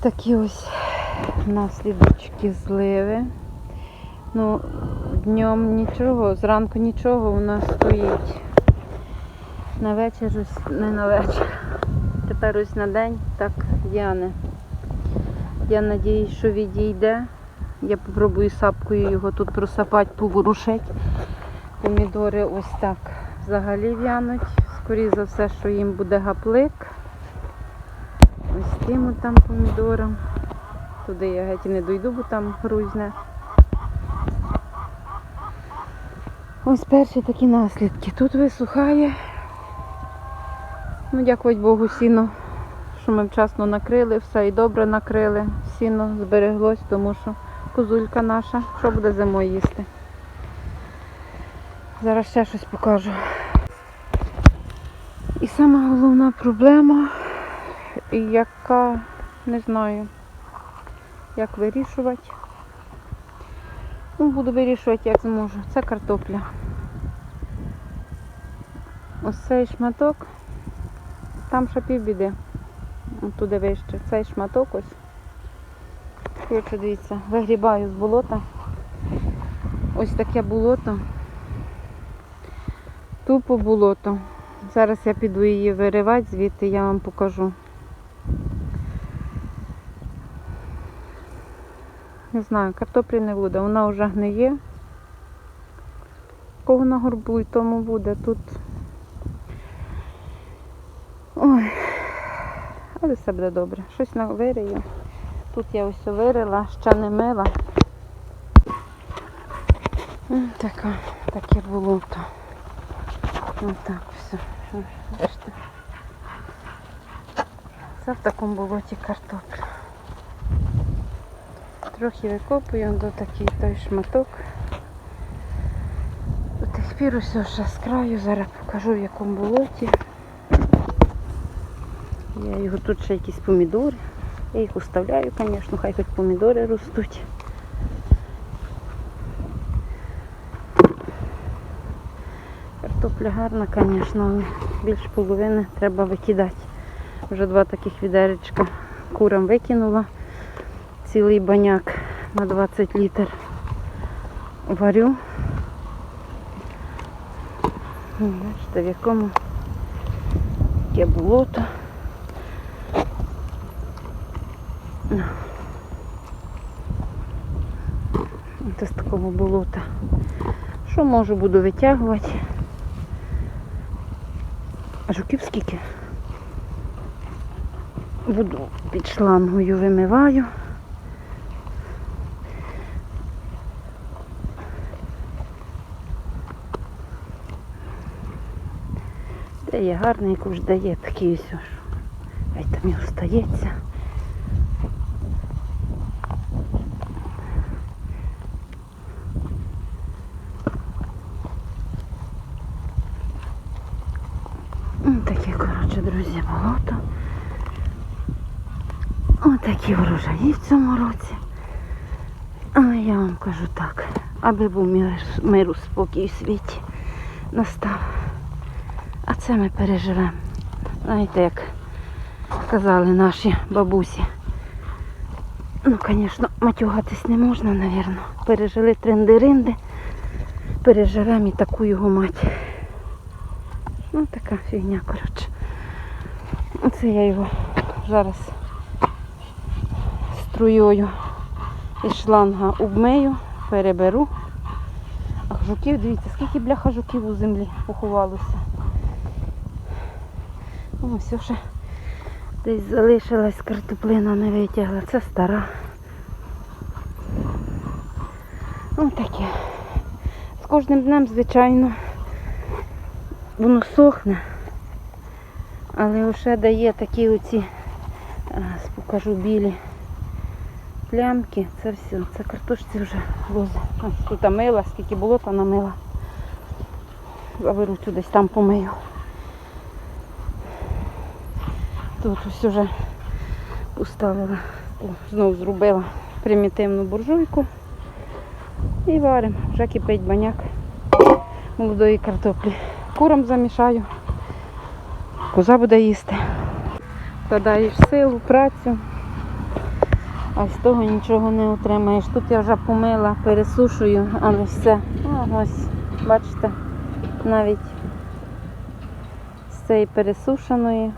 Такі ось наслідочки зливи. Ну, днем нічого, зранку нічого у нас стоїть. На вечір ось не на вечір. Тепер ось на день так яне. Я надіюсь, що відійде. Я попробую сапкою його тут просапати, поворушити. Помідори ось так взагалі в'януть. Скоріше за все, що їм буде гаплик. От там помідорам. Туди я геть і не дойду, бо там грузне. Ось перші такі наслідки. Тут висухає. Ну, дякувати Богу, сіно, що ми вчасно накрили, все і добре накрили. Сіно збереглось, тому що козулька наша, що буде зимою їсти. Зараз ще щось покажу. І сама головна проблема, яка не знаю, як вирішувати. Ну, буду вирішувати, як зможу. Це картопля. Ось цей шматок. Там ще півбіди. Туди вище. Цей шматок ось. Коротше, дивіться, вигрібаю з болота. Ось таке болото. Тупо болото. Зараз я піду її виривати, звідти я вам покажу. Не знаю, картоплі не буде, вона вже гниє. Кого на горбу тому буде тут. Ой, але все буде добре. Щось вирію. Тут я ось вирила, ще не мила. Така, таке болото. Отак все. Що, Бачите? Це в такому болоті картопля. Трохи викопую до такий той шматок. До тих пір усе ще з краю. Зараз покажу в якому болоті. Я його тут ще якісь помідори. Я їх уставляю, звісно, хай хоч помідори ростуть. Картопля гарна, звісно, але більше половини треба викидати. Вже два таких відеречка курам викинула. Цілий баняк на 20 літр варю. Ну, Бачите, в якому таке болото. Це з такого болота. Що можу, буду витягувати. А жуків скільки? Буду під шлангою вимиваю. Дає гарний, яку ж дає такий ось. Хай там і остається. М, Таке, коротше, друзі, болото. Отакі врожаї в цьому році. Але я вам кажу так, аби був мир, миру, спокій у світі настав. А це ми переживемо. Знаєте, як казали наші бабусі. Ну, звісно, матюгатись не можна, напевно. Пережили тренди-ринди, переживемо і таку його мать. Ну, така фігня, коротше. Оце я його зараз струєю із шланга обмию, переберу. А жуків, дивіться, скільки бляха жуків у землі поховалося. О, все ще десь залишилась картоплина, не витягла. Це стара. Ось таке. З кожним днем, звичайно, воно сохне, але вже дає такі оці, зараз покажу білі плямки. Це все, це картошці вже лозе. Тут мила, скільки було, то намила. Заберу цю десь там помию. Тут ось вже поставила, знову зробила примітивну буржуйку. І варимо. Вже кипить баняк молодої картоплі. Курам замішаю. Коза буде їсти. Вкладаєш силу, працю. А з того нічого не отримаєш. Тут я вже помила, пересушую, а не все. А, ось, бачите, навіть з цієї пересушеної.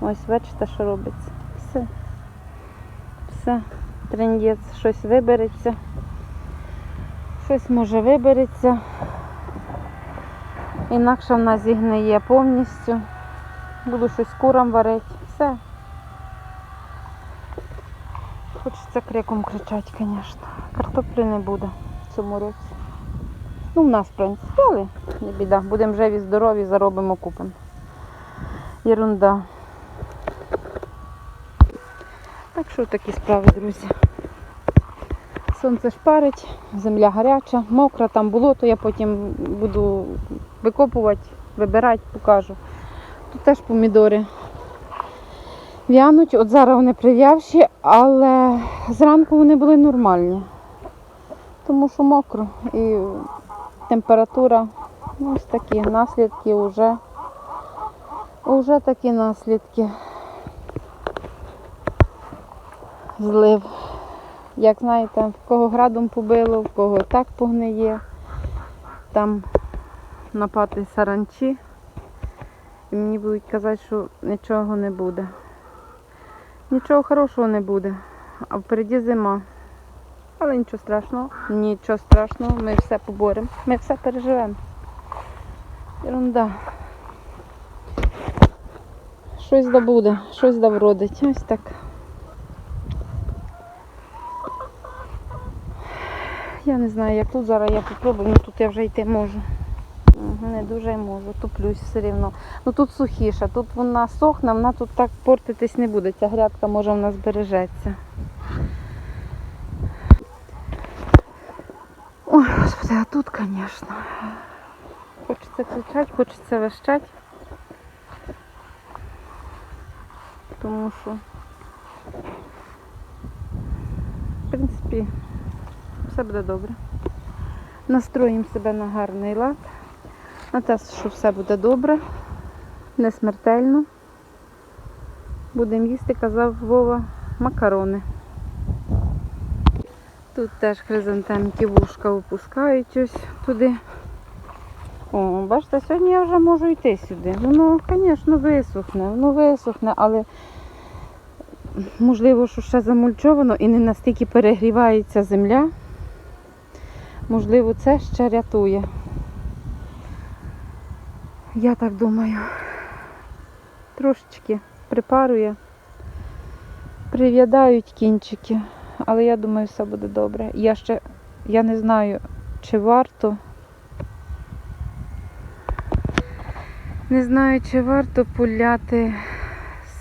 Ось бачите, що робиться. Все. Все. Трендець, щось вибереться. Щось може вибереться. Інакше вона зігниє повністю. Буду щось курам варити. Все. Хочеться криком кричати, звісно. Картоплі не буде в цьому році. Ну, в нас, в принципі, але не біда. Будемо живі, здорові, заробимо купимо. Єрунда. Так що такі справи, друзі. Сонце шпарить, земля гаряча, мокра, там болото, я потім буду викопувати, вибирати, покажу. Тут теж помідори в'януть. От зараз вони прив'явші, але зранку вони були нормальні. Тому що мокро і температура, ну, ось такі наслідки вже. Уже такі наслідки. Злив. Як знаєте, в кого градом побило, в кого так погниє. Там напати саранчі. І мені будуть казати, що нічого не буде. Нічого хорошого не буде. А впереді зима. Але нічого страшного, нічого страшного, ми все поборемо, ми все переживемо. Ерунда. Щось да буде, щось да. Ось так. Я не знаю, як тут зараз я попробую, ну тут я вже йти можу. Не дуже можу, туплюсь все рівно. Ну тут сухіше, тут вона сохне, вона тут так портитись не буде. Ця грядка може в нас збережеться. Ой, господи, а тут, звісно. Хочеться кричати, хочеться вищати. Тому що, в принципі, все буде добре. Настроїмо себе на гарний лад. На те, що все буде добре, не смертельно. Будемо їсти, казав Вова, макарони. Тут теж хризантемки вушка випускають ось туди. О, бачите, сьогодні я вже можу йти сюди. Воно, звісно, висохне, воно висохне, але можливо, що ще замульчовано і не настільки перегрівається земля. Можливо, це ще рятує. Я так думаю. Трошечки припарує, прив'ядають кінчики, але я думаю, все буде добре. Я ще я не знаю, чи варто. Не знаю, чи варто пуляти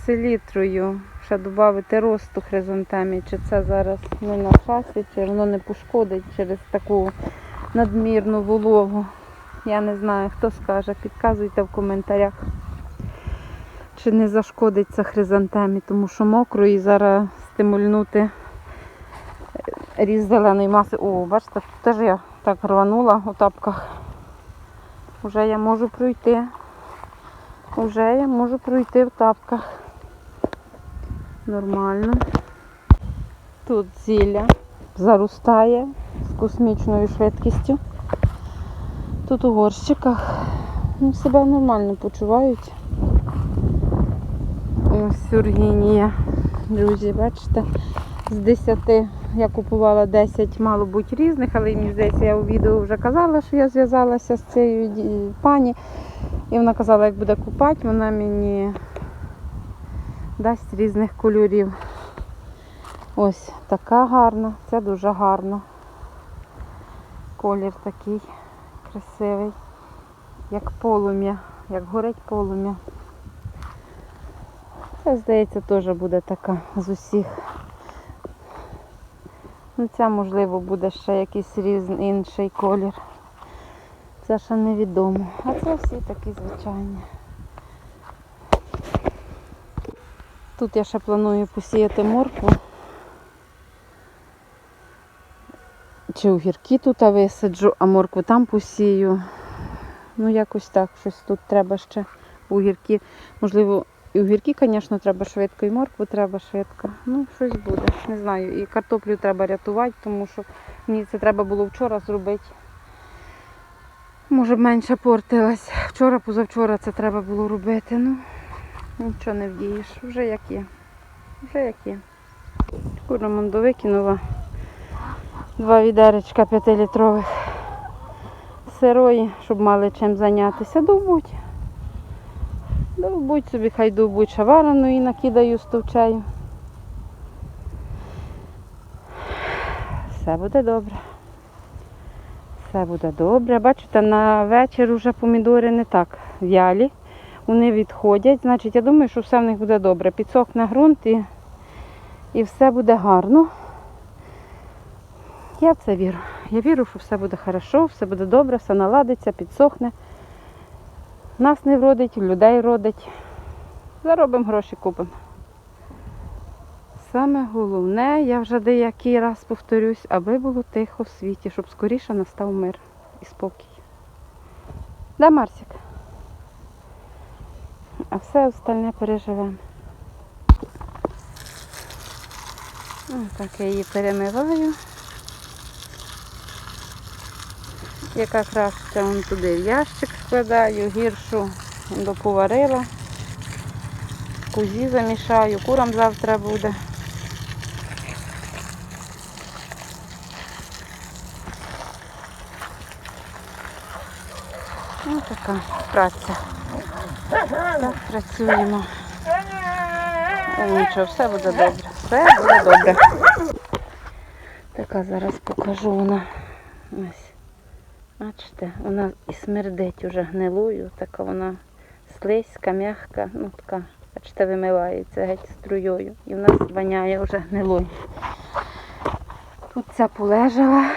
селітрою, ще додати росту хризантемі, чи це зараз не на часі, чи воно не пошкодить через таку надмірну вологу. Я не знаю, хто скаже, підказуйте в коментарях, чи не зашкодить це хризантемі, тому що мокро і зараз стимульнути ріст зеленої маси. О, бачите, теж я так рванула у тапках. Уже я можу пройти. Уже я можу пройти в тапках. Нормально. Тут зілля заростає з космічною швидкістю. Тут у горщиках ну, себе нормально почувають. Ось Ургінія. Друзі, бачите, з 10 я купувала 10, мало бути різних, але мені здається, я у відео вже казала, що я зв'язалася з цією пані. І вона казала, як буде купати, вона мені дасть різних кольорів. Ось така гарна, це дуже гарно. Колір такий красивий, як полум'я, як горить полум'я. Це, здається, теж буде така з усіх. Ну, ця, можливо, буде ще якийсь різний інший колір. Це ще невідомо. А це всі такі звичайні. Тут я ще планую посіяти моркву. Чи огірки тут висаджу, а моркву там посію. Ну, якось так, щось тут треба ще огірки. Можливо, І огірки, звісно, треба швидко, і моркву треба швидко. Ну, щось буде. Не знаю. І картоплю треба рятувати, тому що мені це треба було вчора зробити. Може б менше портилась. Вчора, позавчора це треба було робити. Ну, нічого не вдієш. Вже як є. Вже як є. Куромонду викинула два відеречка п'ятилітрових сирої, щоб мали чим зайнятися. Довбуть. Довбуть собі, хай довбуть шаварану і накидаю стовчею. Все буде добре. Все буде добре. Бачите, на вечір вже помідори не так в'ялі. Вони відходять. Значить, я думаю, що все в них буде добре. Підсохне ґрунт і, і все буде гарно. Я в це вірю. Я вірю, що все буде хорошо, все буде добре, все наладиться, підсохне. Нас не вродить, людей родить. Заробимо гроші, купимо. Саме головне, я вже деякий раз повторюсь, аби було тихо в світі, щоб скоріше настав мир і спокій. Да, Марсик? А все остальне переживемо. Так я її перемиваю. Яка краситься вон туди в ящик складаю, гіршу доповарила. Кузі замішаю, курам завтра буде. Ось така праця. Так працюємо. Нічого, все буде добре. Все буде добре. Така зараз покажу вона. Ось. Бачите, вона і смердить уже гнилою, така вона слизька, м'яка, ну така, бачите, вимивається геть струєю. І в нас воняє вже гнилою. Тут ця полежала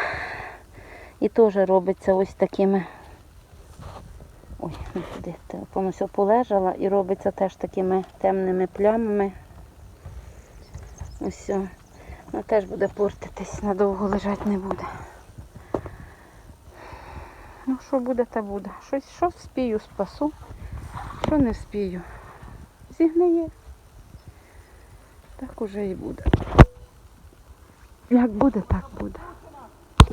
і теж робиться ось такими. Ой, туди, повністю полежала і робиться теж такими темними плямами. Ось. Вона теж буде портитись, надовго лежати не буде. Ну, що буде, та буде. Щось, що вспію, спасу, що не вспію. Зігниє. Так уже і буде. Як буде, так буде.